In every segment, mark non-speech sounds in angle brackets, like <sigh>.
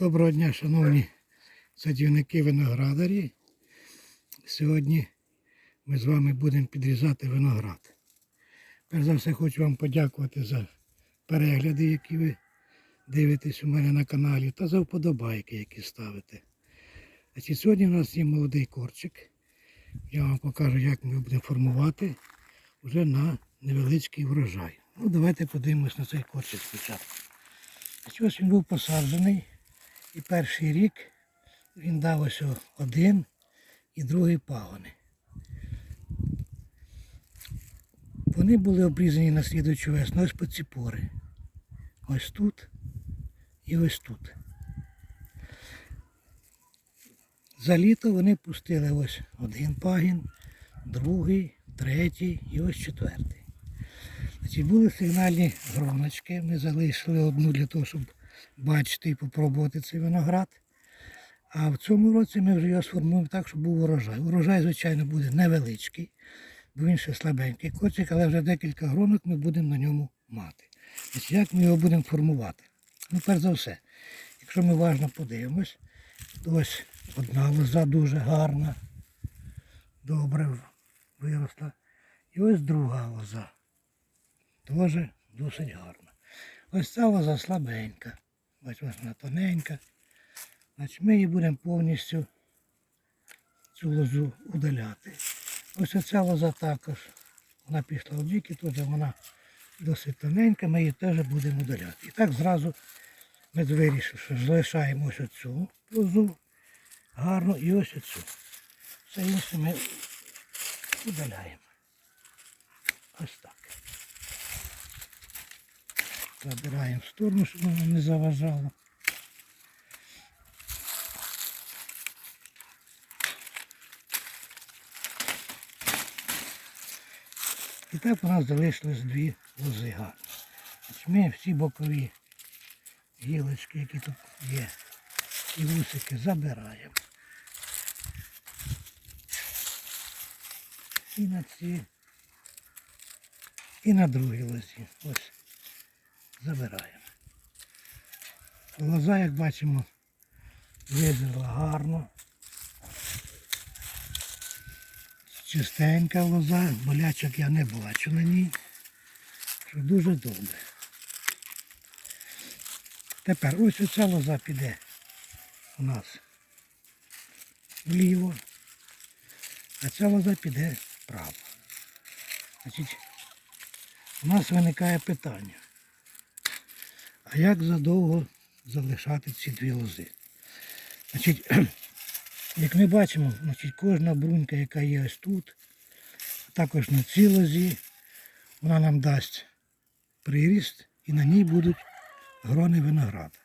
Доброго дня, шановні садівники виноградарі. Сьогодні ми з вами будемо підрізати виноград. Перш за все хочу вам подякувати за перегляди, які ви дивитесь у мене на каналі, та за вподобайки, які ставите. Значить, сьогодні у нас є молодий корчик. Я вам покажу, як ми будемо формувати вже на невеличкий врожай. Ну, давайте подивимось на цей корчик спочатку. Ось він був посаджений. І перший рік він дав ось один і другий пагони. Вони були обрізані на слідуючу весну ось по ці пори. Ось тут і ось тут. За літо вони пустили ось один пагін, другий, третій і ось четвертий. Значить, були сигнальні гроночки. Ми залишили одну для того, щоб бачити і попробувати цей виноград. А в цьому році ми вже його сформуємо так, щоб був урожай. Урожай, звичайно, буде невеличкий, бо він ще слабенький кочик, але вже декілька гронок ми будемо на ньому мати. Значить, як ми його будемо формувати? Ну, перш за все, якщо ми уважно подивимось, то ось одна лоза дуже гарна, добре виросла. І ось друга лоза. Теж досить гарна. Ось ця лоза слабенька. Ось ось вона тоненька. Значить ми її будемо повністю цю лозу удаляти. Ось оця лоза також. Вона пішла в бік і теж вона досить тоненька, ми її теж будемо удаляти. І так зразу ми вирішили, що залишаємо ось оцю лозу гарно і ось оцю. Все інше ми удаляємо. Ось так. Забираємо в сторону, щоб воно не заважало. І так у нас залишилось дві лози гарні. Ми всі бокові гілочки, які тут є, і вусики забираємо. І на ці, і на другій лозі. Ось забираємо. Лоза, як бачимо, визріла гарно. Чистенька лоза, болячок я не бачу на ній. Що дуже добре. Тепер ось оця лоза піде у нас вліво, а ця лоза піде вправо. Значить, у нас виникає питання. А як задовго залишати ці дві лози? Значить, <clears throat> як ми бачимо, значить, кожна брунька, яка є ось тут, також на цій лозі, вона нам дасть приріст і на ній будуть грони винограда.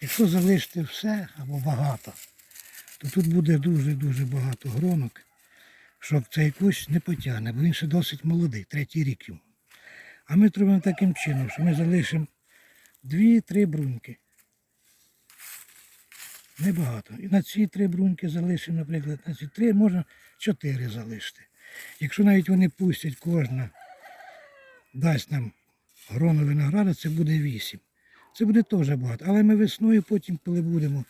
Якщо залишити все або багато, то тут буде дуже-дуже багато гронок, що цей кущ не потягне, бо він ще досить молодий, третій рік йому. А ми зробимо таким чином, що ми залишимо дві-три бруньки. Небагато. І на ці три бруньки залишимо, наприклад, на ці три можна чотири залишити. Якщо навіть вони пустять кожна, дасть нам грону винограда, це буде вісім. Це буде теж багато. Але ми весною потім, коли будемо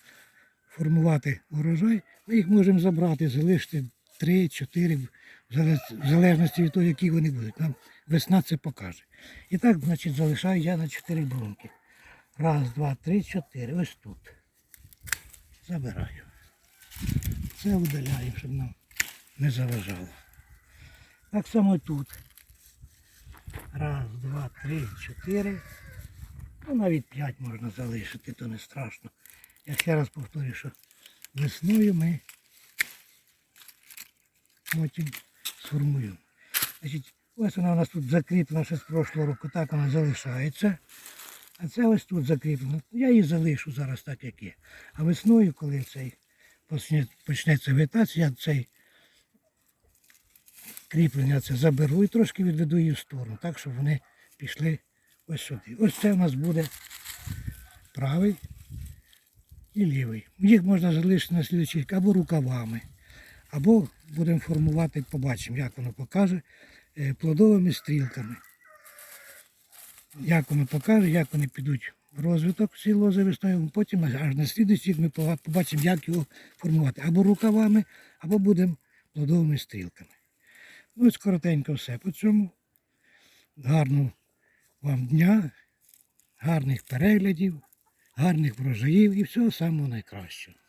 формувати урожай, ми їх можемо забрати, залишити три-чотири, в в залежності від того, які вони будуть. Нам весна це покаже. І так, значить, залишаю я на чотири бруньки. Раз, два, три, чотири. Ось тут. Забираю. Це видаляю, щоб нам не заважало. Так само і тут. Раз, два, три, чотири. Ну навіть п'ять можна залишити, то не страшно. Я ще раз повторюю, що весною ми потім сформуємо. Значить, ось вона у нас тут закріплена ще з прошлого року, так вона залишається. А це ось тут закріплено. Я її залишу зараз так, як є. А весною, коли цей почнеться вегетація, я цей кріплення це заберу і трошки відведу її в сторону, так, щоб вони пішли ось сюди. Ось це у нас буде правий і лівий. Їх можна залишити на слідчий або рукавами, або будемо формувати, побачимо, як воно покаже, е, плодовими стрілками. Як воно покаже, як вони підуть в розвиток ці лози весною, потім аж на слідуючий ми побачимо, як його формувати. Або рукавами, або будемо плодовими стрілками. Ну, ось коротенько все по цьому. Гарного вам дня, гарних переглядів, гарних врожаїв і всього самого найкращого.